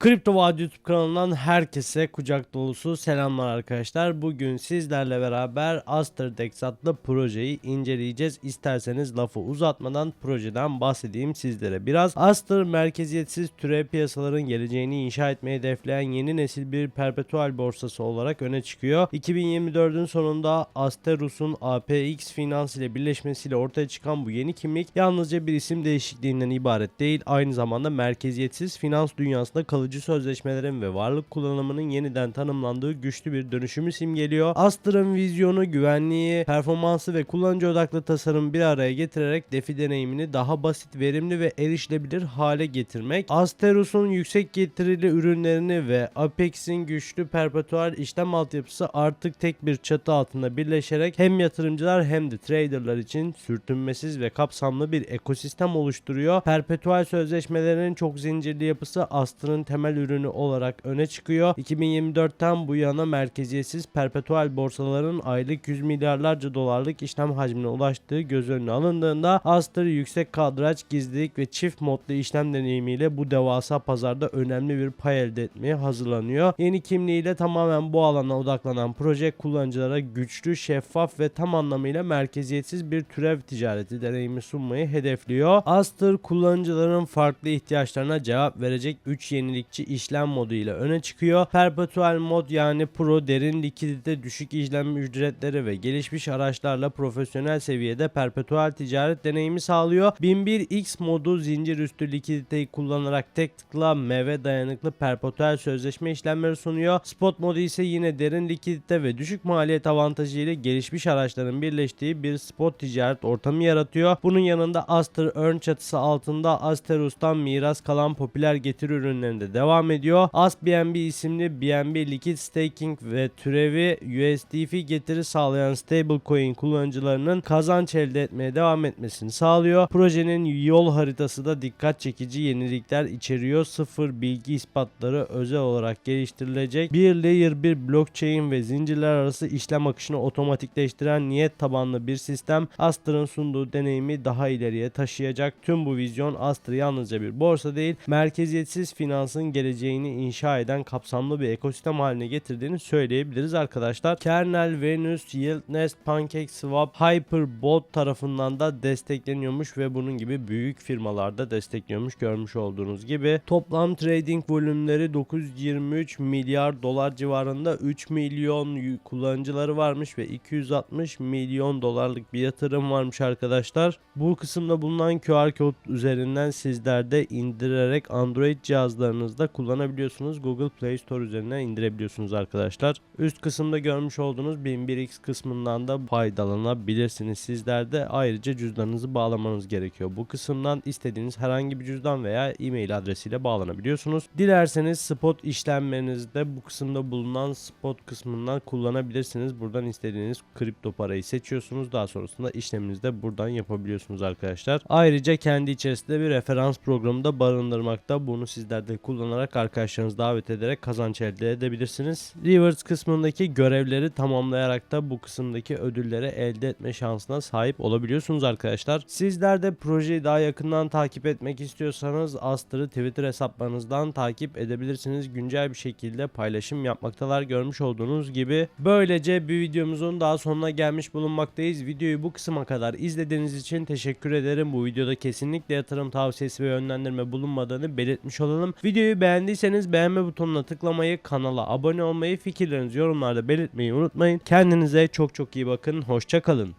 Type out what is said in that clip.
Kripto Vadi YouTube kanalından herkese kucak dolusu selamlar arkadaşlar. Bugün sizlerle beraber Asterdex adlı projeyi inceleyeceğiz. İsterseniz lafı uzatmadan projeden bahsedeyim sizlere biraz. Aster merkeziyetsiz türev piyasaların geleceğini inşa etmeyi hedefleyen yeni nesil bir perpetual borsası olarak öne çıkıyor. 2024'ün sonunda Asterus'un APX Finans ile birleşmesiyle ortaya çıkan bu yeni kimlik yalnızca bir isim değişikliğinden ibaret değil. Aynı zamanda merkeziyetsiz finans dünyasında kalıcı sözleşmelerin ve varlık kullanımının yeniden tanımlandığı güçlü bir dönüşümü simgeliyor. Aster'ın vizyonu, güvenliği, performansı ve kullanıcı odaklı tasarım bir araya getirerek defi deneyimini daha basit, verimli ve erişilebilir hale getirmek. Asterus'un yüksek getirili ürünlerini ve Apex'in güçlü perpetual işlem altyapısı artık tek bir çatı altında birleşerek hem yatırımcılar hem de traderlar için sürtünmesiz ve kapsamlı bir ekosistem oluşturuyor. Perpetual sözleşmelerin çok zincirli yapısı Aster'ın temel ürünü olarak öne çıkıyor. 2024'ten bu yana merkeziyetsiz perpetual borsaların aylık 100 milyarlarca dolarlık işlem hacmine ulaştığı göz önüne alındığında Aster yüksek kadraj, gizlilik ve çift modlu işlem deneyimiyle bu devasa pazarda önemli bir pay elde etmeye hazırlanıyor. Yeni kimliğiyle tamamen bu alana odaklanan proje kullanıcılara güçlü, şeffaf ve tam anlamıyla merkeziyetsiz bir türev ticareti deneyimi sunmayı hedefliyor. Aster kullanıcıların farklı ihtiyaçlarına cevap verecek 3 yenilikçi işlem modu ile öne çıkıyor. Perpetual mod yani pro derin likidite düşük işlem ücretleri ve gelişmiş araçlarla profesyonel seviyede perpetual ticaret deneyimi sağlıyor. 1001X modu zincir üstü likiditeyi kullanarak tek tıkla meve dayanıklı perpetual sözleşme işlemleri sunuyor. Spot modu ise yine derin likidite ve düşük maliyet avantajı ile gelişmiş araçların birleştiği bir spot ticaret ortamı yaratıyor. Bunun yanında Aster Earn çatısı altında Asterus'tan miras kalan popüler getiri ürünlerinde devam ediyor. AskBNB isimli BNB Liquid Staking ve türevi USDF getiri sağlayan stablecoin kullanıcılarının kazanç elde etmeye devam etmesini sağlıyor. Projenin yol haritası da dikkat çekici yenilikler içeriyor. Sıfır bilgi ispatları özel olarak geliştirilecek. Bir layer bir blockchain ve zincirler arası işlem akışını otomatikleştiren niyet tabanlı bir sistem Aster'ın sunduğu deneyimi daha ileriye taşıyacak. Tüm bu vizyon Aster yalnızca bir borsa değil, merkeziyetsiz finansın geleceğini inşa eden kapsamlı bir ekosistem haline getirdiğini söyleyebiliriz arkadaşlar. Kernel, Venus, Yieldnest, PancakeSwap, Hyperbot tarafından da destekleniyormuş ve bunun gibi büyük firmalarda destekliyormuş görmüş olduğunuz gibi. Toplam trading volümleri 923 milyar dolar civarında 3 milyon kullanıcıları varmış ve 260 milyon dolarlık bir yatırım varmış arkadaşlar. Bu kısımda bulunan QR kod üzerinden sizler de indirerek Android cihazlarınızda kullanabiliyorsunuz. Google Play Store üzerinden indirebiliyorsunuz arkadaşlar. Üst kısımda görmüş olduğunuz 1001x kısmından da faydalanabilirsiniz. Sizler de ayrıca cüzdanınızı bağlamanız gerekiyor. Bu kısımdan istediğiniz herhangi bir cüzdan veya e-mail adresiyle bağlanabiliyorsunuz. Dilerseniz spot işlemlerinizde bu kısımda bulunan spot kısmından kullanabilirsiniz. Buradan istediğiniz kripto parayı seçiyorsunuz. Daha sonrasında işleminizi de buradan yapabiliyorsunuz arkadaşlar. Ayrıca kendi içerisinde bir referans programı da barındırmakta. Bunu sizler de kullanarak arkadaşlarınızı davet ederek kazanç elde edebilirsiniz. Rewards kısmındaki görevleri tamamlayarak da bu kısımdaki ödülleri elde etme şansına sahip olabiliyorsunuz arkadaşlar. Sizler de projeyi daha yakından takip etmek istiyorsanız Aster'ı Twitter hesaplarınızdan takip edebilirsiniz. Güncel bir şekilde paylaşım yapmaktalar görmüş olduğunuz gibi. Böylece bir videomuzun daha sonuna gelmiş bulunmaktayız. Videoyu bu kısma kadar izlediğiniz için teşekkür ederim. Bu videoda kesinlikle yatırım tavsiyesi ve yönlendirme bulunmadığını belirtmiş olalım. Beğendiyseniz beğenme butonuna tıklamayı, kanala abone olmayı, fikirlerinizi yorumlarda belirtmeyi unutmayın. Kendinize çok çok iyi bakın. Hoşçakalın.